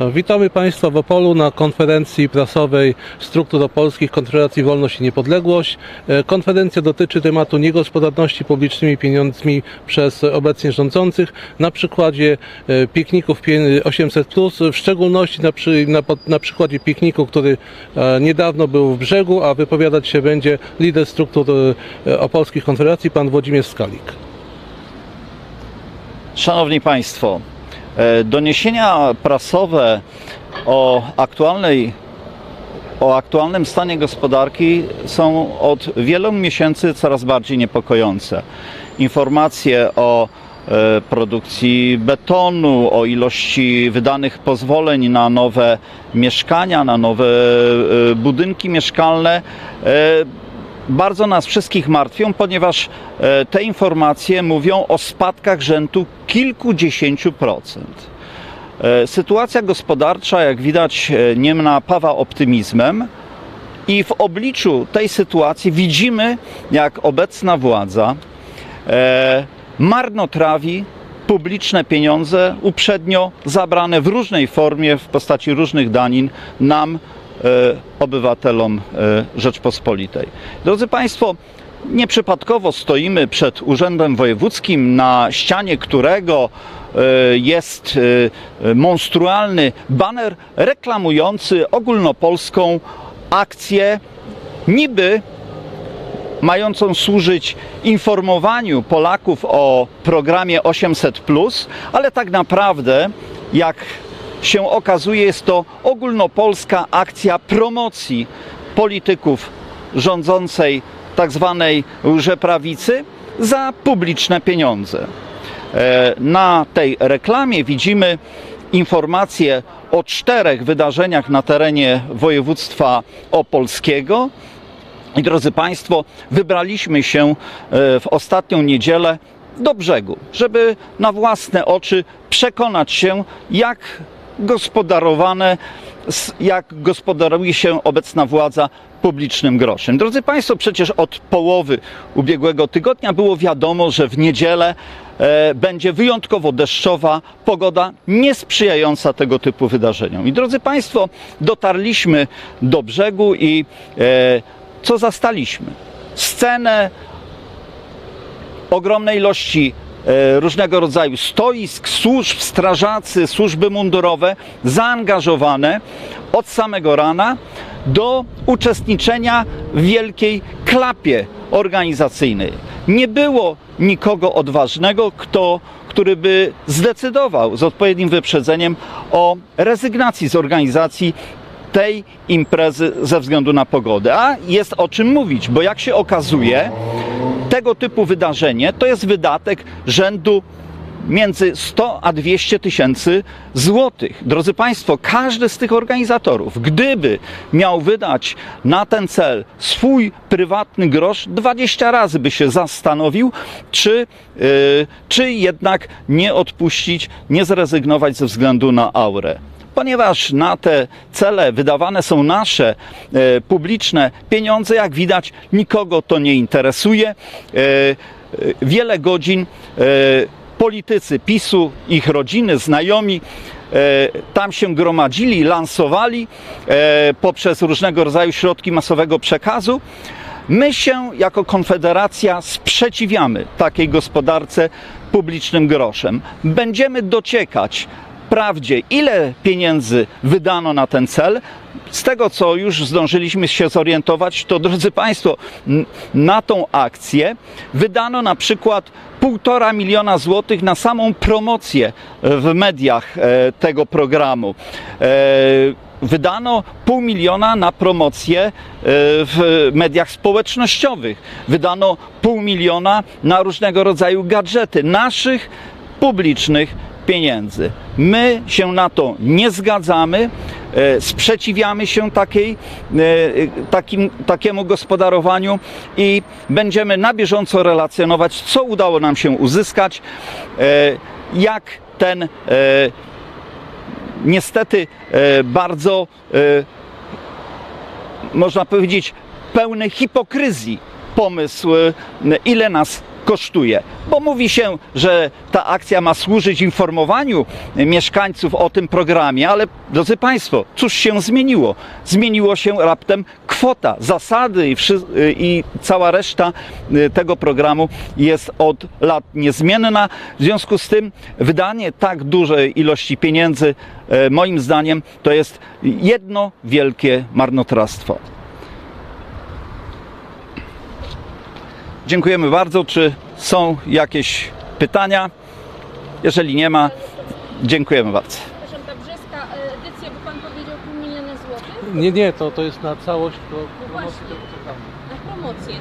Witamy Państwa w Opolu na konferencji prasowej Struktur Opolskich Konfederacji Wolność i Niepodległość. E, Konferencja dotyczy tematu niegospodarności publicznymi pieniędzmi przez obecnie rządzących na przykładzie e, pikników pie- 800+, w szczególności na, przy, na, na przykładzie pikniku, który e, niedawno był w brzegu, a wypowiadać się będzie lider struktur e, opolskich konfederacji, pan Włodzimierz Skalik. Szanowni Państwo, e, doniesienia prasowe o aktualnej o aktualnym stanie gospodarki są od wielu miesięcy coraz bardziej niepokojące. Informacje o e, produkcji betonu, o ilości wydanych pozwoleń na nowe mieszkania, na nowe e, budynki mieszkalne e, bardzo nas wszystkich martwią, ponieważ e, te informacje mówią o spadkach rzędu kilkudziesięciu procent. E, Sytuacja gospodarcza, jak widać, e, nie napawa optymizmem. I w obliczu tej sytuacji widzimy, jak obecna władza marnotrawi publiczne pieniądze, uprzednio zabrane w różnej formie, w postaci różnych danin, nam, obywatelom e, Rzeczpospolitej. Drodzy Państwo, nieprzypadkowo stoimy przed Urzędem Wojewódzkim, na ścianie którego e, jest e, monstrualny baner reklamujący ogólnopolską akcję niby mającą służyć informowaniu Polaków o programie 800, ale tak naprawdę, jak się okazuje, jest to ogólnopolska akcja promocji polityków rządzącej tak zwanej prawicy za publiczne pieniądze. E, Na tej reklamie widzimy informacje o czterech wydarzeniach na terenie województwa opolskiego. I drodzy Państwo, wybraliśmy się e, w ostatnią niedzielę do brzegu, żeby na własne oczy przekonać się, jak gospodarowane, jak gospodaruje się obecna władza publicznym groszem. Drodzy Państwo, przecież od połowy ubiegłego tygodnia było wiadomo, że w niedzielę e, będzie wyjątkowo deszczowa pogoda, niesprzyjająca tego typu wydarzeniom. I drodzy Państwo, dotarliśmy do brzegu i e, co zastaliśmy? Scenę ogromnej ilości różnego rodzaju stoisk, służb, strażacy, służby mundurowe zaangażowane od samego rana do uczestniczenia w wielkiej klapie organizacyjnej. Nie było nikogo odważnego, kto, który by zdecydował z odpowiednim wyprzedzeniem o rezygnacji z organizacji tej imprezy ze względu na pogodę. A jest o czym mówić, bo jak się okazuje, tego typu wydarzenie to jest wydatek rzędu między 100 a 200 tysięcy złotych. Drodzy Państwo, każdy z tych organizatorów, gdyby miał wydać na ten cel swój prywatny grosz, 20 razy by się zastanowił, czy, yy, czy jednak nie odpuścić, nie zrezygnować ze względu na aurę ponieważ na te cele wydawane są nasze e, publiczne pieniądze, jak widać, nikogo to nie interesuje. E, e, wiele godzin e, politycy PiSu, ich rodziny, znajomi e, tam się gromadzili, lansowali e, poprzez różnego rodzaju środki masowego przekazu. My się jako Konfederacja sprzeciwiamy takiej gospodarce publicznym groszem. Będziemy dociekać prawdzie, ile pieniędzy wydano na ten cel. Z tego, co już zdążyliśmy się zorientować, to drodzy Państwo, na tą akcję wydano na przykład półtora miliona złotych na samą promocję w mediach e, tego programu. E, Wydano pół miliona na promocję e, w mediach społecznościowych. Wydano pół miliona na różnego rodzaju gadżety naszych publicznych pieniędzy. My się na to nie zgadzamy, e, sprzeciwiamy się takiej, e, takim, takiemu gospodarowaniu i będziemy na bieżąco relacjonować, co udało nam się uzyskać, e, jak ten niestety bardzo, można powiedzieć, pełny hipokryzji pomysł, ile nas kosztuje? Bo mówi się, że ta akcja ma służyć informowaniu mieszkańców o tym programie, ale drodzy Państwo, cóż się zmieniło? Zmieniło się raptem kwota, zasady i, i cała reszta y, tego programu jest od lat niezmienna. W związku z tym wydanie tak dużej ilości pieniędzy, e, moim zdaniem, to jest jedno wielkie marnotrawstwo. Dziękujemy bardzo. Czy są jakieś pytania? Jeżeli nie ma, dziękujemy bardzo. Przepraszam, ta brzeska edycja, bo Pan powiedział pół miliona złotych Nie, nie, to, to jest na całość właśnie. tego programu. na promocję.